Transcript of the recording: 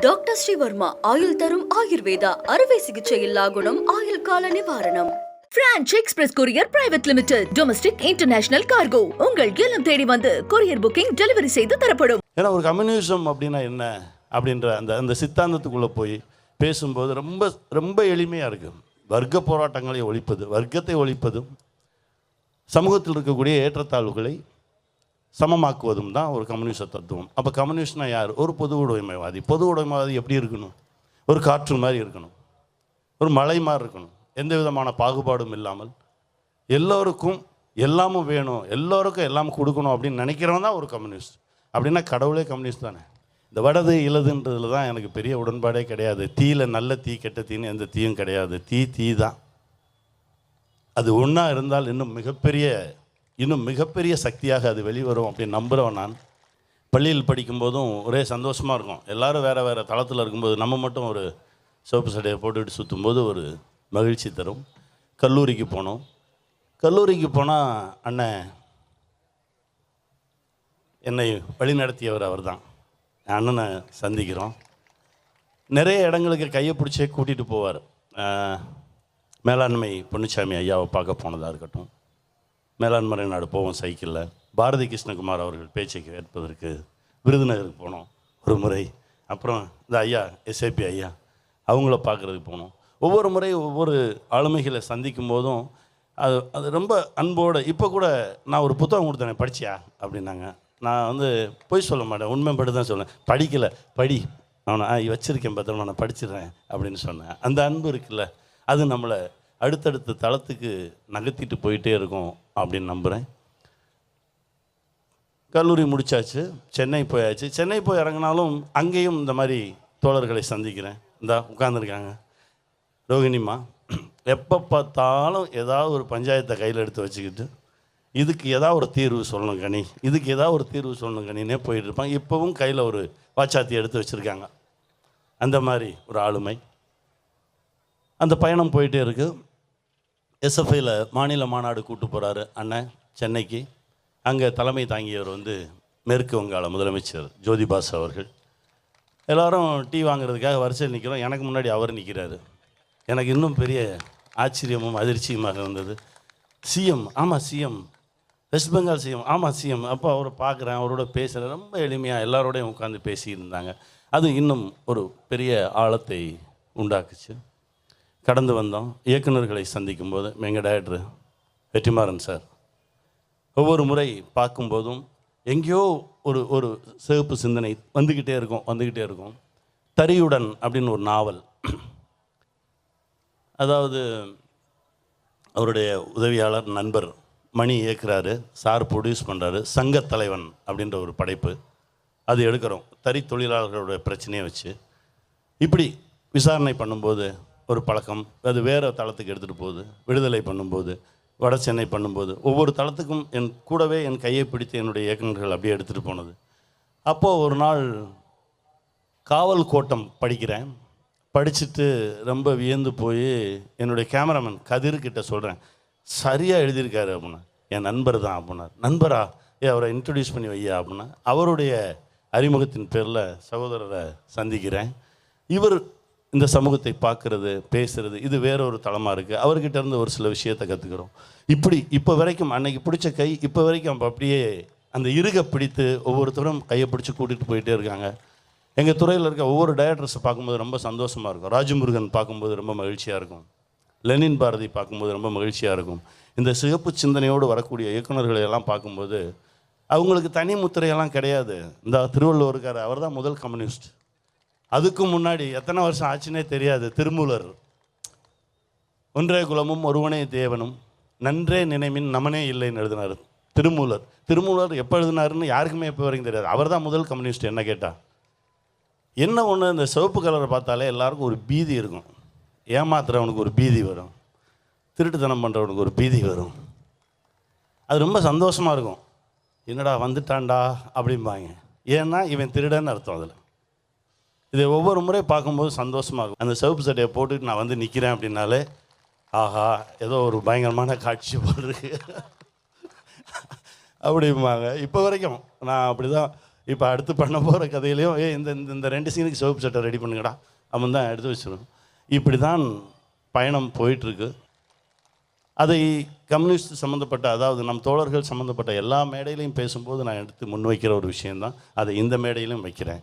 Doctor Sreevarma ஆயுள் தரும் ஆயுர்வேதா அறுவை சிகிச்சை இல்லா குணம் ஆயுள் கால நிவாரணம். Franch express courier private limited domestic international cargo உங்கள் இல்லம் தேடி வந்து கொரியர் புக்கிங் டெலிவரி செய்து தரப்படும். ஏன்னா ஒரு கம்யூனிசம் அப்படின்னா என்ன? அப்படின்ற அந்த அந்த சித்தாந்தத்துக்குள்ளே போய் பேசும்போது ரொம்ப ரொம்ப எளிமையாக இருக்கும் வர்க்க போராட்டங்களை ஒழிப்பது வர்க்கத்தை ஒழிப்பதும் சமூகத்தில் இருக்கக்கூடிய ஏற்றத்தாழ்வுகளை சமமாக்குவதும் தான் ஒரு கம்யூனிச தத்துவம். அப்போ கம்யூனிஸ்ட்னா யார்? ஒரு பொது உடைமைவாதி. பொது உடைமைவாதி எப்படி இருக்கணும்? ஒரு காற்று மாதிரி இருக்கணும். ஒரு மலை மாதிரி இருக்கணும். எந்த விதமான பாகுபாடும் இல்லாமல் எல்லோருக்கும் எல்லாமும் வேணும். எல்லோருக்கும் எல்லாம் கொடுக்கணும் அப்படின்னு நினைக்கிறவன் தான் ஒரு கம்யூனிஸ்ட். அப்படின்னா கடவுளே கம்யூனிஸ்ட் தானே? இந்த வடது இலதுன்றதுல தான் எனக்கு பெரிய உடன்பாடே கிடையாது. தீயில் நல்ல தீ கெட்ட தீன்னு எந்த தீயும் கிடையாது. தீ தீ தான். அது ஒன்றா இருந்தால் இன்னும் மிகப்பெரிய இன்னும் மிகப்பெரிய சக்தியாக அது வெளிவரும் அப்படின்னு நம்புகிறவன் நான். பள்ளியில் படிக்கும்போதும் ஒரே சந்தோஷமாக இருக்கும். எல்லாரும் வேறு வேறு தளத்தில் இருக்கும்போது நம்ம மட்டும் ஒரு சோப்பு சட்டையை போட்டுக்கிட்டு சுற்றும்போது ஒரு மகிழ்ச்சி தரும். கல்லூரிக்கு போனோம். கல்லூரிக்கு போனால் அண்ணன் என்னை வழிநடத்தியவர் அவர் தான் அண்ணனை சந்திக்கிறோம். நிறைய இடங்களுக்கு கையை பிடிச்சே கூட்டிகிட்டு போவார். மேலாண்மை பொன்னுச்சாமி ஐயாவை பார்க்க போனதாக இருக்கட்டும். மேலாண்மறை நாடு போவோம் சைக்கிளில். பாரதி கிருஷ்ணகுமார் அவர்கள் பேச்சை கேட்பதற்கு விருதுநகருக்கு போனோம் ஒரு முறை. அப்புறம் இந்த ஐயா எஸ்ஏபி ஐயா அவங்கள பார்க்குறதுக்கு போனோம். ஒவ்வொரு முறை ஒவ்வொரு ஆளுமைகளை சந்திக்கும் போதும் அது அது ரொம்ப அன்போடு இப்போ கூட நான் ஒரு புத்தகம் கொடுத்தேனே படிச்சியா? அப்படின்னாங்க. நான் வந்து பொய் சொல்ல மாட்டேன் உண்மை மட்டும் தான் சொல்லுவேன். படிக்கலை படி. அவனை வச்சுருக்கேன் பத்திரமா நான் படிச்சிடுறேன் அப்படின்னு சொன்னேன். அந்த அன்பு இருக்குல்ல அது நம்மளை அடுத்தடுத்த தளத்துக்கு நகர்த்திட்டு போயிட்டே இருக்கும் அப்படின்னு நம்புகிறேன் கல்லூரி முடிச்சாச்சு சென்னை போயாச்சு. சென்னை போய் இறங்கினாலும் அங்கேயும் இந்த மாதிரி தோழர்களை சந்திக்கிறேன். இந்தா உட்காந்துருக்காங்க ரோகிணிமா எப்போ பார்த்தாலும் ஏதாவது ஒரு பஞ்சாயத்தை கையில் எடுத்து வச்சுக்கிட்டு இதுக்கு ஏதாவது ஒரு தீர்வு சொல்லணும் கனி. இதுக்கு ஏதாவது ஒரு தீர்வு சொல்லணும் கனினே போயிட்டு இருப்பாங்க. இப்போவும் கையில் ஒரு வாச்சாத்தி எடுத்து வச்சுருக்காங்க. அந்த மாதிரி ஒரு ஆளுமை. அந்த பயணம் போயிட்டே இருக்குது எஸ்எஃப்ஐயில் மாநில மாநாடு கூட்டு போகிறாரு அண்ணன் சென்னைக்கு. அங்கே தலைமை தாங்கியவர் வந்து மேற்கு வங்காள முதலமைச்சர் ஜோதிபாஸ் அவர்கள். எல்லாரும் டீ வாங்குறதுக்காக வரிசையில் நிற்கிறோம் எனக்கு முன்னாடி அவர் நிற்கிறாரு எனக்கு இன்னும் பெரிய ஆச்சரியமும் அதிர்ச்சியுமாக இருந்தது. சிஎம் ஆமாம் சிஎம். வெஸ்ட் பெங்கால் சிஎம் ஆமாம் சிஎம். அப்போ அவரை பார்க்குறேன் அவரோட பேசுகிறேன் ரொம்ப எளிமையாக எல்லாரோடையும் உட்காந்து பேசியிருந்தாங்க. அது இன்னும் ஒரு பெரிய ஆழத்தை உண்டாக்குச்சு. கடந்து வந்தோம். இயக்குனர்களை சந்திக்கும்போது எங்கள் டைரக்டர் வெற்றிமாறன் சார் ஒவ்வொரு முறை பார்க்கும்போதும் எங்கேயோ ஒரு ஒரு சிவப்பு சிந்தனை வந்துக்கிட்டே இருக்கும் வந்துக்கிட்டே இருக்கும். தரியுடன் அப்படின்னு ஒரு நாவல். அதாவது அவருடைய உதவியாளர் நண்பர் மணி இயக்குறாரு சார் ப்ரொடியூஸ் பண்ணுறாரு சங்கத் தலைவன் அப்படின்ற ஒரு படைப்பு. அது எடுக்கிறோம். தறி தொழிலாளர்களுடைய பிரச்சனையை வச்சு. இப்படி விசாரணை பண்ணும்போது ஒரு பழக்கம். அது வேறு தளத்துக்கு எடுத்துகிட்டு போகுது. விடுதலை பண்ணும்போது வட சென்னை பண்ணும்போது ஒவ்வொரு தளத்துக்கும் என் கூடவே என் கையை பிடித்து என்னுடைய இயக்குநர்கள் அப்படியே எடுத்துகிட்டு போனது. அப்போது ஒரு நாள் காவல் கோட்டம் படிக்கிறேன். படிச்சுட்டு ரொம்ப வியந்து போய் என்னுடைய கேமராமேன் கதிர்கிட்ட சொல்கிறேன் சரியாக எழுதியிருக்காரு அப்படின்னா என் நண்பர் தான் அப்படின்னார் நண்பரா? ஏ அவரை இன்ட்ரடியூஸ் பண்ணி வையா அப்படின்னா அவருடைய அறிமுகத்தின் பேரில் சகோதரரை சந்திக்கிறேன். இவர் இந்த சமூகத்தை பார்க்குறது பேசுறது இது வேற ஒரு தளமாக இருக்குது அவர்கிட்ட இருந்து ஒரு சில விஷயத்தை கற்றுக்கிறோம் இப்படி இப்போ வரைக்கும் அன்னைக்கு பிடிச்ச கை இப்போ வரைக்கும் அப்போ அப்படியே அந்த இருக பிடித்து ஒவ்வொருத்தரும் கையை பிடிச்சி கூட்டிகிட்டு போயிட்டே இருக்காங்க. எங்கள் துறையில் இருக்க ஒவ்வொரு டைரக்டர்ஸை பார்க்கும்போது ரொம்ப சந்தோஷமாக இருக்கும். ராஜமுருகன் பார்க்கும்போது ரொம்ப மகிழ்ச்சியாக இருக்கும். லெனின் பாரதி பார்க்கும்போது ரொம்ப மகிழ்ச்சியாக இருக்கும். இந்த சிகப்பு சிந்தனையோடு வரக்கூடிய இயக்குனர்களை எல்லாம் பார்க்கும்போது அவங்களுக்கு தனி முத்திரையெல்லாம் கிடையாது. இந்த திருவள்ளுவர் இருக்கார் அவர் தான் முதல் கம்யூனிஸ்ட். அதுக்கு முன்னாடி எத்தனை வருஷம் ஆச்சுன்னே தெரியாது திருமூலர். ஒன்றே குலமும் ஒருவனே தேவனும். நன்றே நினைமின் நமனே இல்லைன்னு எழுதினார் திருமூலர். திருமூலர் எப்போ எழுதினாருன்னு யாருக்குமே எப்போ வரைக்கும் தெரியாது. அவர் தான் முதல் கம்யூனிஸ்ட் என்ன கேட்டா. என்ன ஒன்று இந்த சிவப்பு கலரை பார்த்தாலே எல்லாருக்கும் ஒரு பீதி இருக்கும். ஏமாத்துறவனுக்கு ஒரு பீதி வரும். திருட்டுத்தனம் பண்ணுறவனுக்கு ஒரு பீதி வரும். அது ரொம்ப சந்தோஷமாக இருக்கும். என்னடா வந்துட்டான்டா அப்படிம்பாங்க. ஏன்னா இவன் திருடன்னு அர்த்தம் அதில். இதை ஒவ்வொரு முறை பார்க்கும்போது சந்தோஷமாக இருக்கும். அந்த சிவப்பு சட்டையை போட்டுட்டு நான் வந்து நிற்கிறேன் அப்படின்னாலே ஆஹா ஏதோ ஒரு பயங்கரமான காட்சி போல் இருக்கு. அப்படிம்பாங்க. இப்போ வரைக்கும் நான் அப்படி தான் இப்போ அடுத்து பண்ண போகிற கதையிலையும் ஏ இந்த இந்த- இந்த ரெண்டு சீனுக்கு சிவப்பு சட்டை ரெடி பண்ணுங்கடா. அவன் தான் எடுத்து வச்சிருவோம் இப்படி தான் பயணம் போயிட்டுருக்கு. அதை கம்யூனிஸ்ட் சம்மந்தப்பட்ட அதாவது நம் தோழர்கள் சம்மந்தப்பட்ட எல்லா மேடையிலையும் பேசும்போது நான் எடுத்து முன்வைக்கிற ஒரு விஷயந்தான் அதை இந்த மேடையிலும் வைக்கிறேன்.